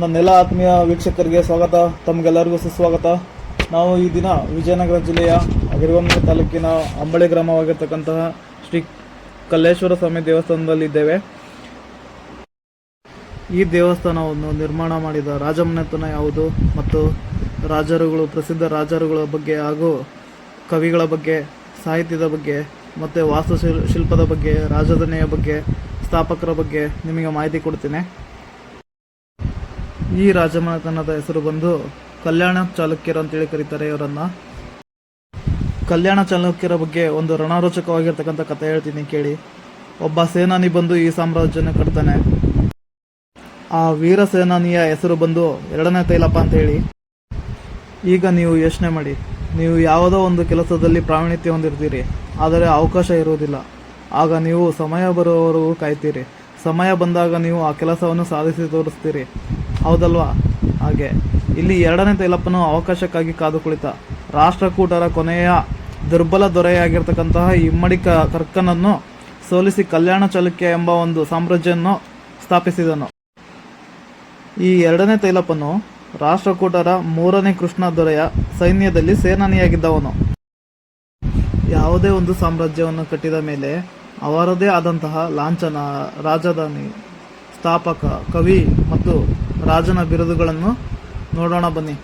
ನನ್ನೆಲ್ಲ ಆತ್ಮೀಯ ವೀಕ್ಷಕರಿಗೆ ಸ್ವಾಗತ, ತಮಗೆಲ್ಲರಿಗೂ ಸುಸ್ವಾಗತ. ನಾವು ಈ ದಿನ ವಿಜಯನಗರ ಜಿಲ್ಲೆಯ ಹಿರುವನ್ನೂರು ತಾಲೂಕಿನ ಅಂಬಳಿ ಗ್ರಾಮವಾಗಿರ್ತಕ್ಕಂತಹ ಶ್ರೀ ಕಲ್ಲೇಶ್ವರ ಸ್ವಾಮಿ ದೇವಸ್ಥಾನದಲ್ಲಿದ್ದೇವೆ ಈ ದೇವಸ್ಥಾನವನ್ನು ನಿರ್ಮಾಣ ಮಾಡಿದ ರಾಜಮನೆತನ ಯಾವುದು ಮತ್ತು ರಾಜರುಗಳು, ಪ್ರಸಿದ್ಧ ರಾಜರುಗಳ ಬಗ್ಗೆ ಹಾಗೂ ಕವಿಗಳ ಬಗ್ಗೆ, ಸಾಹಿತ್ಯದ ಬಗ್ಗೆ ಮತ್ತು ವಾಸ್ತುಶಿಲ್, ಶಿಲ್ಪದ ಬಗ್ಗೆ, ರಾಜಧಾನಿಯ ಬಗ್ಗೆ, ಸ್ಥಾಪಕರ ಬಗ್ಗೆ ನಿಮಗೆ ಮಾಹಿತಿ ಕೊಡ್ತೇನೆ. ಈ ರಾಜಮನೆತನದ ಹೆಸರು ಬಂದು ಕಲ್ಯಾಣ ಚಾಲುಕ್ಯರು ಅಂತೇಳಿ ಕರೀತಾರೆ ಇವರನ್ನ. ಕಲ್ಯಾಣ ಚಾಲುಕ್ಯರ ಬಗ್ಗೆ ಒಂದು ರಣರೋಚಕವಾಗಿರ್ತಕ್ಕಂಥ ಕಥೆ ಹೇಳ್ತೀನಿ ಕೇಳಿ. ಒಬ್ಬ ಸೇನಾನಿ ಬಂದು ಈ ಸಾಮ್ರಾಜ್ಯನ ಕಟ್ತಾನೆ. ಆ ವೀರ ಸೇನಾನಿಯ ಹೆಸರು ಬಂದು ಎರಡನೇ ತೈಲಪ್ಪ ಅಂತ ಹೇಳಿ ಈಗ ನೀವು ಯೋಚನೆ ಮಾಡಿ. ನೀವು ಯಾವುದೋ ಒಂದು ಕೆಲಸದಲ್ಲಿ ಪ್ರಾವೀಣ್ಯತೆ ಹೊಂದಿರ್ತೀರಿ. ಆದರೆ ಅವಕಾಶ ಇರುವುದಿಲ್ಲ. ಆಗ ನೀವು ಸಮಯ ಬರುವವರೆಗೂ ಕಾಯ್ತೀರಿ. ಸಮಯ ಬಂದಾಗ ನೀವು ಆ ಕೆಲಸವನ್ನು ಸಾಧಿಸಿ ತೋರಿಸ್ತೀರಿ. ಹೌದಲ್ವಾ? ಹಾಗೆ. ಇಲ್ಲಿ ಎರಡನೇ ತೈಲಪ್ಪನು ಅವಕಾಶಕ್ಕಾಗಿ ಕಾದು ಕುಳಿತ ರಾಷ್ಟ್ರಕೂಟರ ಕೊನೆಯ ದುರ್ಬಲ ದೊರೆಯಾಗಿರ್ತಕ್ಕಂತಹ ಇಮ್ಮಡಿ ಕ- ಕರ್ಕನನ್ನು ಸೋಲಿಸಿ ಕಲ್ಯಾಣ ಚಾಲುಕ್ಯ ಎಂಬ ಒಂದು ಸಾಮ್ರಾಜ್ಯವನ್ನು ಸ್ಥಾಪಿಸಿದನು. ಈ ಎರಡನೇ ತೈಲಪ್ಪನು ರಾಷ್ಟ್ರಕೂಟರ ಮೂರನೇ ಕೃಷ್ಣ ದೊರೆಯ ಸೈನ್ಯದಲ್ಲಿ ಸೇನಾನಿಯಾಗಿದ್ದವನು. ಯಾವುದೇ ಒಂದು ಸಾಮ್ರಾಜ್ಯವನ್ನು ಕಟ್ಟಿದ ಮೇಲೆ ಅವರದೇ ಆದಂತಹ ಲಾಂಛನ, ರಾಜಧಾನಿ, ಸ್ಥಾಪಕ, ಕವಿ ಮತ್ತು ರಾಜನ ಬಿರುದುಗಳನ್ನು ನೋಡೋಣ ಬನ್ನಿ.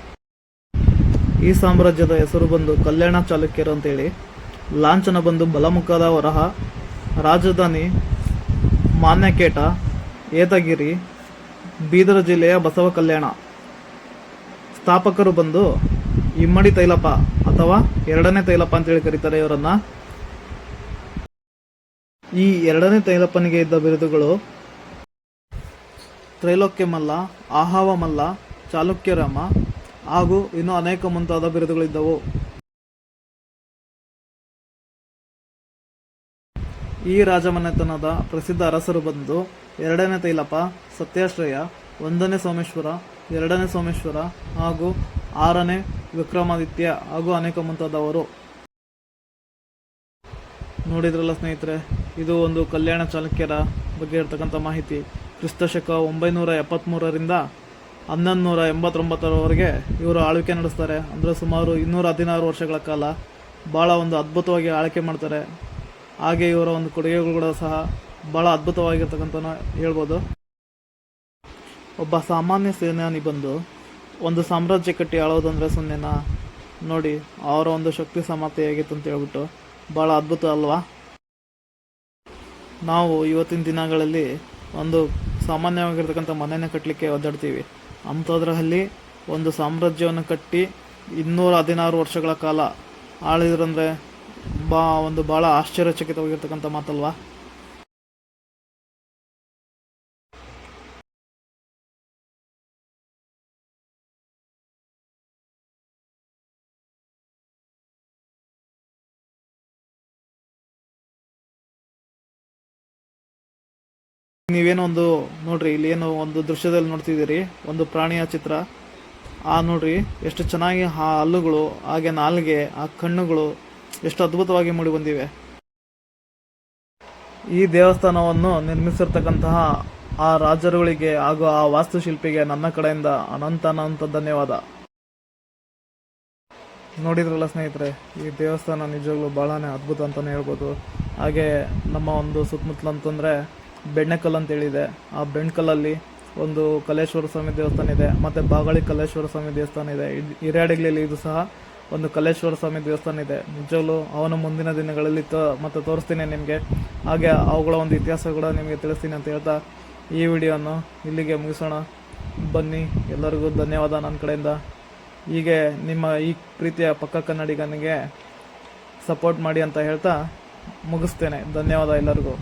ಈ ಸಾಮ್ರಾಜ್ಯದ ಹೆಸರು ಬಂದು ಕಲ್ಯಾಣ ಚಾಲುಕ್ಯರು ಅಂತೇಳಿ ಲಾಂಛನ ಬಂದು ಬಲಮುಖದ ವರಹ, ರಾಜಧಾನಿ ಮಾನ್ಯಕೇಟ, ಏತಗಿರಿ, ಬೀದರ ಜಿಲ್ಲೆಯ ಬಸವ ಕಲ್ಯಾಣ. ಸ್ಥಾಪಕರು ಬಂದು ಇಮ್ಮಡಿ ತೈಲಪ್ಪ ಅಥವಾ ಎರಡನೇ ತೈಲಪ್ಪ ಅಂತೇಳಿ ಕರೀತಾರೆ ಇವರನ್ನ. ಈ ಎರಡನೇ ತೈಲಪ್ಪನಿಗೆ ಇದ್ದ ಬಿರುದುಗಳು ತ್ರೈಲೋಕ್ಯ ಮಲ್ಲ ಆಹಾವ ಮಲ್ಲ ಚಾಲುಕ್ಯರಾಮ ಹಾಗೂ ಇನ್ನೂ ಅನೇಕ ಮುಂತಾದ ಬಿರುದುಗಳಿದ್ದವು. ಈ ರಾಜಮನೆತನದ ಪ್ರಸಿದ್ಧ ಅರಸರು ಬಂದು ಎರಡನೇ ತೈಲಪ, ಸತ್ಯಾಶ್ರಯ, ಒಂದನೇ ಸೋಮೇಶ್ವರ, ಎರಡನೇ ಸೋಮೇಶ್ವರ ಹಾಗೂ ಆರನೇ ವಿಕ್ರಮಾದಿತ್ಯ ಹಾಗೂ ಅನೇಕ ಮುಂತಾದವರು. ನೋಡಿದ್ರಲ್ಲ ಸ್ನೇಹಿತರೆ, ಇದು ಒಂದು ಕಲ್ಯಾಣ ಚಾಲುಕ್ಯರ ಬಗ್ಗೆ ಇರ್ತಕ್ಕಂಥ ಮಾಹಿತಿ. ಕ್ರಿಸ್ತಶಕ ಒಂಬೈನೂರ ಎಪ್ಪತ್ತ್ಮೂರರಿಂದ ಹನ್ನೊಂದು ನೂರ ಎಂಬತ್ತೊಂಬತ್ತರವರೆಗೆ ಇವರು ಆಳ್ವಿಕೆ ನಡೆಸ್ತಾರೆ. ಅಂದರೆ ಸುಮಾರು ಇನ್ನೂರ ಹದಿನಾರು ವರ್ಷಗಳ ಕಾಲ ಭಾಳ ಒಂದು ಅದ್ಭುತವಾಗಿ ಆಳ್ವಿಕೆ ಮಾಡ್ತಾರೆ. ಹಾಗೆ ಇವರ ಒಂದು ಕೊಡುಗೆಗಳು ಕೂಡ ಸಹ ಭಾಳ ಅದ್ಭುತವಾಗಿರ್ತಕ್ಕಂಥ ಹೇಳ್ಬೋದು. ಒಬ್ಬ ಸಾಮಾನ್ಯ ಸೇನಾನಿ ಬಂದು ಒಂದು ಸಾಮ್ರಾಜ್ಯ ಕಟ್ಟಿ ಆಳೋದಂದರೆ ಸುಮ್ಮನೆನಾ ನೋಡಿ, ಅವರ ಒಂದು ಶಕ್ತಿ ಸಾಮರ್ಥ್ಯ ಹೇಗಿತ್ತು ಅಂತ ಹೇಳ್ಬಿಟ್ಟು ಭಾಳ ಅದ್ಭುತ ಅಲ್ವಾ? ನಾವು ಇವತ್ತಿನ ದಿನಗಳಲ್ಲಿ ಒಂದು ಸಾಮಾನ್ಯವಾಗಿರ್ತಕ್ಕಂಥ ಮನೆಯನ್ನು ಕಟ್ಟಲಿಕ್ಕೆ ಒದ್ದಾಡ್ತೀವಿ. ಅಂಥದ್ರಲ್ಲಿ ಒಂದು ಸಾಮ್ರಾಜ್ಯವನ್ನು ಕಟ್ಟಿ ಇನ್ನೂರ ಹದಿನಾರು ವರ್ಷಗಳ ಕಾಲ ಆಳಿದ್ರಂದರೆ ಬಾ, ಒಂದು ಭಾಳ ಆಶ್ಚರ್ಯಚಕಿತವಾಗಿರ್ತಕ್ಕಂಥ ಮಾತಲ್ವಾ? ನೀವೇನೋ ಒಂದು, ನೋಡ್ರಿ, ಇಲ್ಲಿ ಏನೋ ಒಂದು ದೃಶ್ಯದಲ್ಲಿ ನೋಡ್ತಿದ್ದೀರಿ, ಒಂದು ಪ್ರಾಣಿಯ ಚಿತ್ರ. ಆ, ನೋಡ್ರಿ, ಎಷ್ಟು ಚೆನ್ನಾಗಿ ಆ ಹಲ್ಲುಗಳು, ಹಾಗೆ ನಾಲ್ಗೆ, ಆ ಕಣ್ಣುಗಳು ಎಷ್ಟು ಅದ್ಭುತವಾಗಿ ಮೂಡಿ ಬಂದಿವೆ. ಈ ದೇವಸ್ಥಾನವನ್ನು ನಿರ್ಮಿಸಿರ್ತಕ್ಕಂತಹ ಆ ರಾಜರುಗಳಿಗೆ ಹಾಗೂ ಆ ವಾಸ್ತುಶಿಲ್ಪಿಗೆ ನನ್ನ ಕಡೆಯಿಂದ ಅನಂತ ಅನಂತ ಧನ್ಯವಾದ. ನೋಡಿದ್ರಲ್ಲ ಸ್ನೇಹಿತರೆ, ಈ ದೇವಸ್ಥಾನ ನಿಜವಾಗ್ಲೂ ಭಾಳನೇ ಅದ್ಭುತ ಅಂತಲೇ ಹೇಳ್ಬೋದು. ಹಾಗೆ ನಮ್ಮ ಒಂದು ಸುತ್ತಮುತ್ತಲು ಅಂತಂದರೆ ಬೆಣ್ಣೆಕಲ್ ಅಂತೇಳಿದೆ ಆ ಬೆಣ್ಕಲ್ಲಲ್ಲಿ ಒಂದು ಕಲೇಶ್ವರ ಸ್ವಾಮಿ ದೇವಸ್ಥಾನ ಇದೆ, ಮತ್ತು ಬಾಗಳಿ ಕಲೇಶ್ವರ ಸ್ವಾಮಿ ದೇವಸ್ಥಾನ ಇದೆ. ಇದ್- ಹಿರಿಯಾಡಿಗ್ಲಲ್ಲಿ ಇದು ಸಹ ಒಂದು ಕಲೇಶ್ವರ ಸ್ವಾಮಿ ದೇವಸ್ಥಾನ ಇದೆ. ನಿಜವಾಗ್ಲೂ ಅವನ ಮುಂದಿನ ದಿನಗಳಲ್ಲಿ ತೋ, ಮತ್ತು ತೋರಿಸ್ತೀನಿ ನಿಮಗೆ. ಹಾಗೆ ಅವುಗಳ ಒಂದು ಇತಿಹಾಸ ಕೂಡ ನಿಮಗೆ ತಿಳಿಸ್ತೀನಿ ಅಂತ ಹೇಳ್ತಾ ಈ ವಿಡಿಯೋನ ಇಲ್ಲಿಗೆ ಮುಗಿಸೋಣ. ಬನ್ನಿ, ಎಲ್ಲರಿಗೂ ಧನ್ಯವಾದ ನನ್ನ ಕಡೆಯಿಂದ. ಹೀಗೆ ನಿಮ್ಮ ಈ ಪ್ರೀತಿಯ ಪಕ್ಕ ಕನ್ನಡಿಗನಿಗೆ ಸಪೋರ್ಟ್ ಮಾಡಿ ಅಂತ ಹೇಳ್ತಾ ಮುಗಿಸ್ತೇನೆ. ಧನ್ಯವಾದ ಎಲ್ಲರಿಗೂ.